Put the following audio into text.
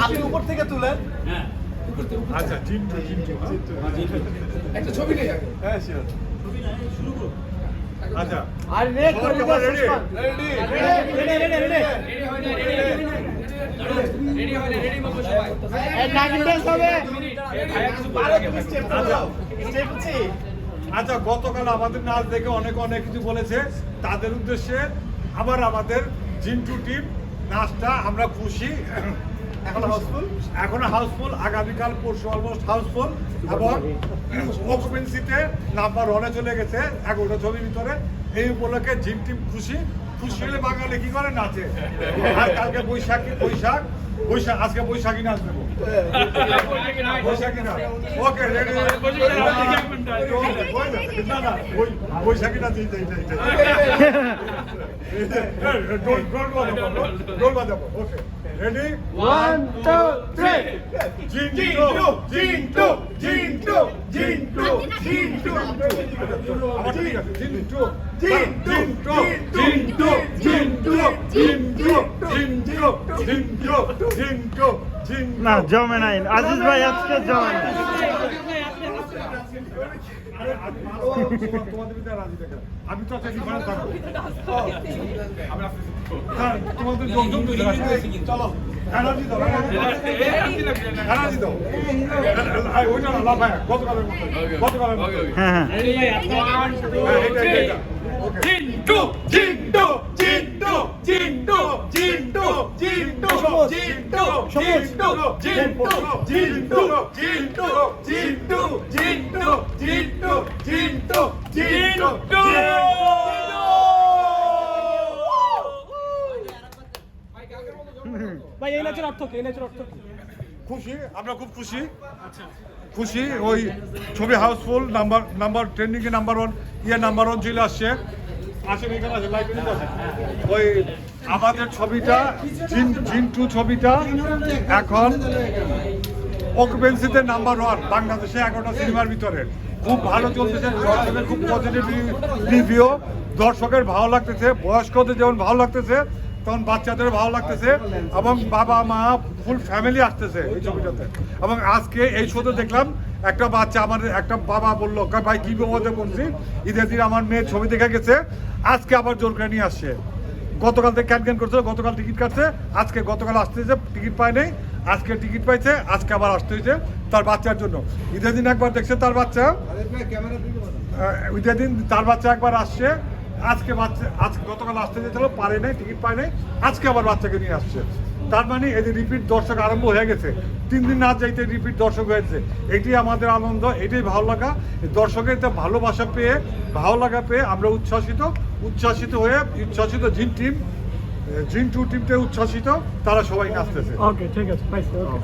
আপনি উপর থেকে তুলেন আচ্ছা একটা ছবি নেই হ্যাঁ শিওর আচ্ছা। আর রেড সবাই কেমন? ready? Ready? Ready? Ready ready nagin dance হবে আচ্ছা গতকাল আমাদের নাচ দেখে অনেক অনেক কিছু বলেছে। তাদের উদ্দেশ্যে আবার আমাদের জিন্টু টিম নাচটা আমরা খুশি। এখন হাউসফুল? এখনও হাউসফুল আগামীকাল পরশু অলমোস্ট হাউসফুল এবং অকুপেন্সিতে নাম্বার ওয়ানে চলে গেছে এগারোটা ছবির ভিতরে। এই উপলক্ষে জিম টিম খুশি। খুশি হলে বাঙালি কি করে? নাচে। আর কালকে বৈশাখী বৈশাখ। বৈশাখ আজকে বৈশাখী নাচ দেবো। বৈশাখী নাচ। ওকে রেডি না জমে নাই। আজিজ ভাই আজকে জমে আরে আজ ভালো তোমার- তোমাদের ভিতরে রাজি দেখে আমি তো একটা ডিফারেন্স থাকব হ্যাঁ, তোমাদের যোগযোগ চলো এনার্জি দাও এনার্জি দাও এই, ওইটা না লাফায় গতকালের মতো গতকালের মতো হ্যাঁ হ্যাঁ হ্যাঁ, এটা, এটা, এটা। Okay. জিন্টু জিন্টু জিন্টু জিন্টু জিন্টু জিন্টু জিন্টু জিন্টু জিন্টু জিন্টু জিন্টু জিন্টু জিন্টু জিন্টু জিন্টু জিন্টু ভাই এই নাচের অর্থ কি? এই নাচের অর্থ কি? খুশি আমরা খুব খুশি। খুশি ওই ছবি হাউসফুল নাম্বার নাম্বার ট্রেন্ডিং এ নাম্বার ওয়ান ইয়ে নাম্বার ওয়ান চলে আসছে। আসেন এখানে আছে লাইভ ওই আমাদের ছবিটা জিন জিন টু ছবিটা এখন অকুপেন্সিতে নাম্বার ওয়ান বাংলাদেশে এগারোটা সিনেমার ভিতরে। খুব ভালো চলতেছে দর্শকের খুব পজিটিভ রিভিউ দর্শকের ভালো লাগতেছে, বয়স্কদের যেমন ভালো লাগতেছে, তখন বাচ্চাদের ভালো লাগতেছে, এবং বাবা, মা ফুল ফ্যামিলি আসতেছে এই ছবিটাতে। এবং আজকে এই শোতে দেখলাম, একটা বাচ্চা আমার একটা বাবা বলল ভাই, কি বিপদে পড়ছি ঈদের দিন আমার মেয়ের ছবি দেখে গেছে, আজকে আবার জোর করে নিয়ে আসছে। গতকাল থেকে ক্যান ক্যান করছে, গতকাল টিকিট কাটছে, আজকে গতকাল আসতেছে, টিকিট পায় নাই। আজকে টিকিট পাইছে আজকে আবার আসতে হয়েছে তার বাচ্চার জন্য। ঈদের দিন একবার দেখছে তার বাচ্চা। ঈদের দিন তার বাচ্চা একবার আসছে। আজকে বাচ্চা আজকে গতকাল আসতে চেয়েছিল পারে নাই টিকিট পায় নাই। আজকে আবার বাচ্চাকে নিয়ে আসছে। তার মানে এদের রিপিট দর্শক আরম্ভ হয়ে গেছে তিন দিন না যাইতে রিপিট দর্শক হয়েছে। এটি আমাদের আনন্দ এটাই ভালো লাগা। দর্শকের একটা ভালোবাসা পেয়ে ভালো লাগা পেয়ে আমরা উচ্ছ্বাসিত উচ্ছ্বাসিত হয়ে উচ্ছ্বাসিত জিন টিম জিন টু টিমটা উচ্ছ্বাসিত তারা সবাই নাচতেছে। ওকে ঠিক আছে ভাই ওকে